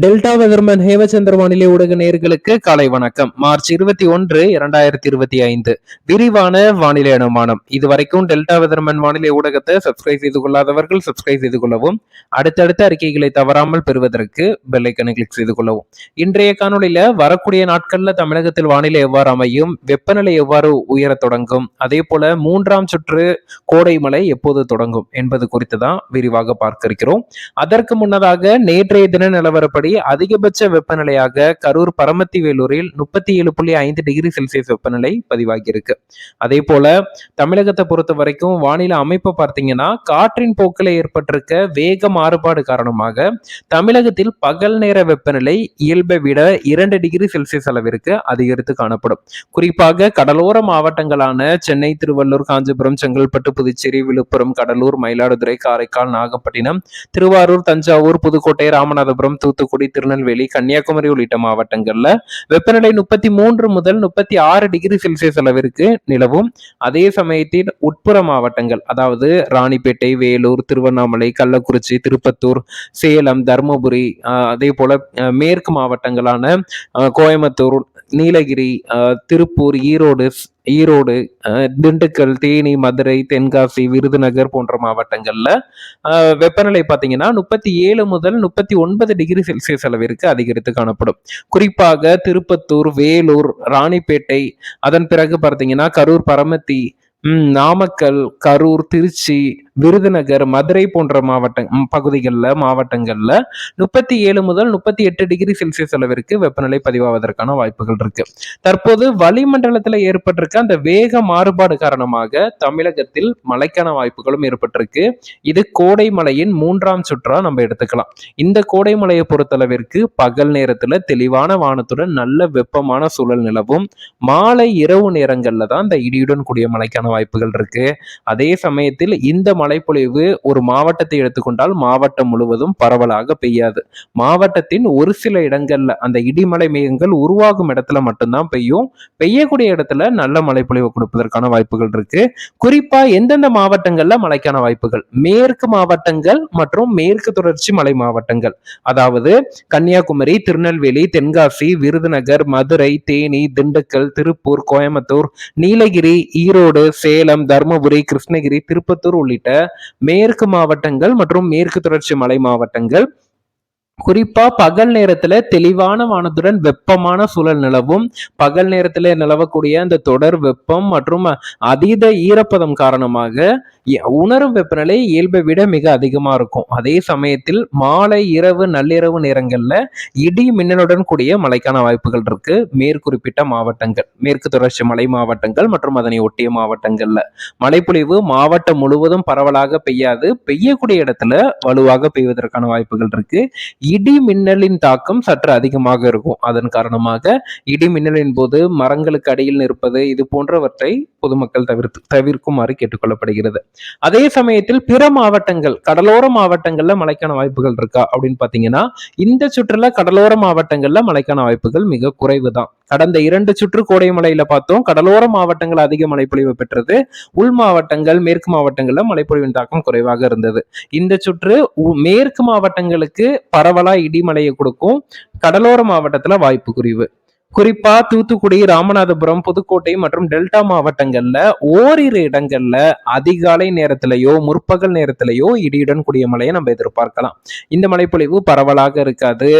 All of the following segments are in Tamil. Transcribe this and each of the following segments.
டெல்டா வெதர்மன் ஹேமச்சந்திர வானிலை ஊடக நேர்களுக்கு காலை வணக்கம். மார்ச் இருபத்தி ஒன்று இரண்டாயிரத்தி இருபத்தி ஐந்து. விரிவான வானிலை அனுமானம். இதுவரைக்கும் டெல்டா வெதர்மன் வானிலை ஊடகத்தை சப்ஸ்கிரைப் செய்து கொள்ளாதவர்கள் சப்ஸ்கிரைப் செய்து கொள்ளவும் அடுத்தடுத்த அறிக்கைகளை தவறாமல் பெறுவதற்கு பெல்லைக்கனை கிளிக் செய்து கொள்ளவும். இன்றைய காணொலியில வரக்கூடிய நாட்கள்ல தமிழகத்தில் வானிலை எவ்வாறு அமையும் வெப்பநிலை எவ்வாறு உயரத் தொடங்கும் அதே போல மூன்றாம் சுற்று கோடை மழை எப்போது தொடங்கும் என்பது குறித்து தான் விரிவாக பார்க்க இருக்கிறோம். அதற்கு முன்னதாக நேற்றைய தின நிலவரப்படி அதன்படி அதிகபட்ச வெப்பநிலையாக கரூர் பரமத்தி வேலூரில் முப்பத்தி ஏழு புள்ளி ஐந்து டிகிரி செல்சியஸ் வெப்பநிலை பதிவாகி இருக்கு அதே போல தமிழகத்தை பொறுத்த வரைக்கும் வானிலை அமைப்பு பார்த்தீங்கன்னா காற்றின் போக்கில் ஏற்பட்டிருக்க வேக மாறுபாடு காரணமாக தமிழகத்தில் பகல் நேர வெப்பநிலை இயல்பை விட இரண்டு டிகிரி செல்சியஸ் அளவிற்கு அதிகரித்து காணப்படும். குறிப்பாக கடலோர மாவட்டங்களான சென்னை திருவள்ளூர் காஞ்சிபுரம் செங்கல்பட்டு புதுச்சேரி விழுப்புரம் கடலூர் மயிலாடுதுறை காரைக்கால் நாகப்பட்டினம் திருவாரூர் தஞ்சாவூர் புதுக்கோட்டை ராமநாதபுரம் தூத்துக்குடி தூத்துக்குடி திருநெல்வேலி கன்னியாகுமரி உள்ளிட்ட மாவட்டங்கள்ல வெப்பநிலை முப்பத்தி மூன்று முதல் முப்பத்தி ஆறு டிகிரி செல்சியஸ் அளவிற்கு நிலவும். அதே சமயத்தில் உட்புற மாவட்டங்கள் அதாவது ராணிப்பேட்டை வேலூர் திருவண்ணாமலை கள்ளக்குறிச்சி திருப்பத்தூர் சேலம் தருமபுரி அதே போல மேற்கு மாவட்டங்களான கோயம்புத்தூர் நீலகிரி திருப்பூர் ஈரோடு ஈரோடு திண்டுக்கல் தேனி மதுரை தென்காசி விருதுநகர் போன்ற மாவட்டங்கள்ல வெப்பநிலை பார்த்தீங்கன்னா முப்பத்தி ஏழு முதல் முப்பத்தி ஒன்பது டிகிரி செல்சியஸ் அளவிற்கு அதிகரித்து காணப்படும். குறிப்பாக திருப்பத்தூர் வேலூர் ராணிப்பேட்டை அதன் பிறகு பார்த்தீங்கன்னா கரூர் பரமத்தி நாமக்கல் கரூர் திருச்சி விருதுநகர் மதுரை போன்ற மாவட்ட பகுதிகளில் மாவட்டங்களில் முப்பத்தி ஏழு முதல் முப்பத்தி எட்டு டிகிரி செல்சியஸ் அளவிற்கு வெப்பநிலை பதிவாவதற்கான வாய்ப்புகள் இருக்கு. தற்போது வளிமண்டலத்தில் ஏற்பட்டிருக்க அந்த வேக மாறுபாடு காரணமாக தமிழகத்தில் மழைக்கான வாய்ப்புகளும் ஏற்பட்டிருக்கு. இது கோடை மலையின் மூன்றாம் சுற்றா நம்ம எடுத்துக்கலாம். இந்த கோடை மலையை பொறுத்தளவிற்கு பகல் நேரத்தில் தெளிவான வானத்துடன் நல்ல வெப்பமான சூழல் நிலவும். மாலை இரவு நேரங்களில் தான் இந்த இடியுடன் கூடிய மழைக்கான வாய்ப்புகள் இருக்கு. அதே சமயத்தில் இந்த மழைப்பொழிவு ஒரு மாவட்டத்தை எடுத்துக்கொண்டால் மாவட்டம் முழுவதும் பரவலாக பெய்யாது. மாவட்டத்தின் ஒரு சில இடங்கள்ல அந்த இடிமலை மேகங்கள் உருவாகும் இடத்துல மட்டும்தான் பெய்யும். பெய்யக்கூடிய இடத்துல நல்ல மழைப்பொழிவு கொடுப்பதற்கான வாய்ப்புகள் இருக்கு. குறிப்பா எந்தெந்த மாவட்டங்கள்ல மழைக்கான வாய்ப்புகள்? மேற்கு மாவட்டங்கள் மற்றும் மேற்கு தொடர்ச்சி மலை மாவட்டங்கள். அதாவது கன்னியாகுமரி திருநெல்வேலி தென்காசி விருதுநகர் மதுரை தேனி திண்டுக்கல் திருப்பூர் கோயம்புத்தூர் நீலகிரி ஈரோடு சேலம் தருமபுரி கிருஷ்ணகிரி திருப்பத்தூர் உள்ளிட்ட மேற்கு மாவட்டங்கள் மற்றும் மேற்கு தொடர்ச்சி மலை மாவட்டங்கள். குறிப்பா பகல் நேரத்துல தெளிவான வானத்துடன் வெப்பமான சூழல் நிலவும். பகல் நேரத்துல நிலவக்கூடிய அந்த தொடர் வெப்பம் மற்றும் அதீத ஈரப்பதம் காரணமாக உணரும் வெப்பநிலை இயல்பை விட மிக அதிகமா இருக்கும். அதே சமயத்தில் மாலை இரவு நள்ளிரவு நேரங்கள்ல இடி மின்னலுடன் கூடிய மழைக்கான வாய்ப்புகள் இருக்கு. மேற்குறிப்பிட்ட மாவட்டங்கள் மேற்கு தொடர்ச்சி மலை மாவட்டங்கள் மற்றும் அதனை ஒட்டிய மாவட்டங்கள்ல. மழைப்பொழிவு மாவட்டம் முழுவதும் பரவலாக பெய்யாது. பெய்யக்கூடிய இடத்துல வலுவாக பெய்வதற்கான வாய்ப்புகள் இருக்கு. இடி மின்னலின் தாக்கம் சற்று அதிகமாக இருக்கும். அதன் காரணமாக இடி மின்னலின் போது மரங்களுக்கு அடியில் நிற்பது இது போன்றவற்றை பொதுமக்கள் தவிர்த்து தவிர்க்குமாறு கேட்டுக்கொள்ளப்படுகிறது. அதே சமயத்தில் பிற மாவட்டங்கள் கடலோர மாவட்டங்கள்ல மழைக்கான வாய்ப்புகள் இருக்கா அப்படின்னு பாத்தீங்கன்னா இந்த சுற்றுலா கடலோர மாவட்டங்கள்ல மழைக்கான வாய்ப்புகள் மிக குறைவு தான் கடந்த இரண்டு சுற்று கோடை மலையில பார்த்தோம். கடலோர மாவட்டங்கள் அதிக மழைப்பொழிவு பெற்றது. உள் மாவட்டங்கள் மேற்கு மாவட்டங்கள்ல மழைப்பொழிவின் தாக்கம் குறைவாக இருந்தது. இந்த சுற்று மேற்கு மாவட்டங்களுக்கு பரவலா இடிமலையை கொடுக்கும். கடலோர மாவட்டத்துல வாய்ப்பு குறைவு. குறிப்பா தூத்துக்குடி ராமநாதபுரம் புதுக்கோட்டை மற்றும் டெல்டா மாவட்டங்கள்ல ஓரிரு இடங்கள்ல அதிகாலை நேரத்திலேயோ முற்பகல் நேரத்திலேயோ இடியுடன் கூடிய மழையை நம்ம எதிர்பார்க்கலாம். இந்த மழைப்பொழிவு பரவலாக இருக்காது.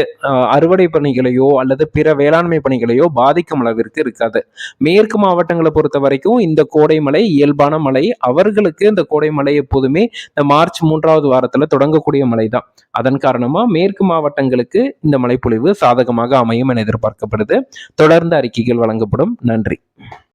அறுவடை பணிகளையோ அல்லது பிற வேளாண்மை பணிகளையோ பாதிக்கும் அளவிற்கு இருக்காது. மேற்கு மாவட்டங்களை பொறுத்த வரைக்கும் இந்த கோடை மழை இயல்பான மழை அவர்களுக்கு இந்த கோடை மழை எப்போதுமே இந்த மார்ச் மூன்றாவது வாரத்துல தொடங்கக்கூடிய மழை தான் அதன் காரணமா மேற்கு மாவட்டங்களுக்கு இந்த மழைப்பொழிவு சாதகமாக அமையும் என எதிர்பார்க்கப்படுது. தொடர்ந்து அறிக்கைகள் வழங்கப்படும். நன்றி.